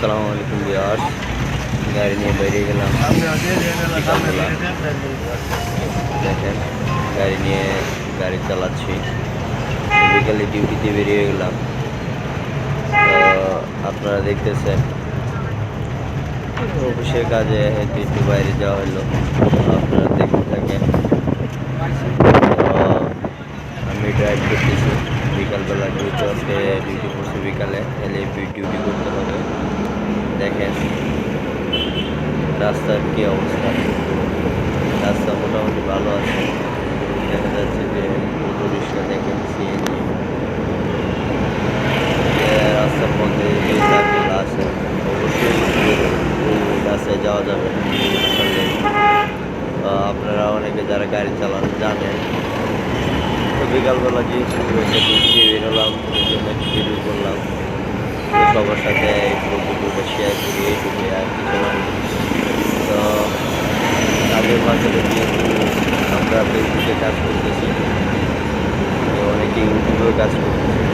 আসসালামু আলাইকুম বি আর গাড়ি নিয়ে বেরিয়ে গেলাম আমরা এই লেনের সামনে বেরিয়ে গেলাম দেখেন গাড়ি নিয়ে গাড়ি চালাচ্ছি মেডিকেল ডিউটি দিয়ে বেরিয়ে গেলাম আপনারা দেখতেছেন অভিষেক আজ এত বাইরে যাওয়া হলো আপনারা দেখতে থাকেন আমি ড্রাইভ করে вышел বিকাল ব্লাড চৌছে ডিউটি মেডিকেল এলএপি ডিউটি করতে कैसी रास्तार की अवस्था रास्ता मोटामुटी भलो आटोरिक्शा देखें सीएनजी रास्ता पदे अवश्य जावा जरा गाड़ी चला जाने तो बिकल जी बैठे बेलोम সবার সাথে এই প্রকৃতিটা শেয়ার করি এইটুকু আর কিছু তো তাদের মাধ্যমে যেহেতু আমরা ফেসবুকে কাজ করতেছি অনেকে ইউটিউবেও কাজ করতেছি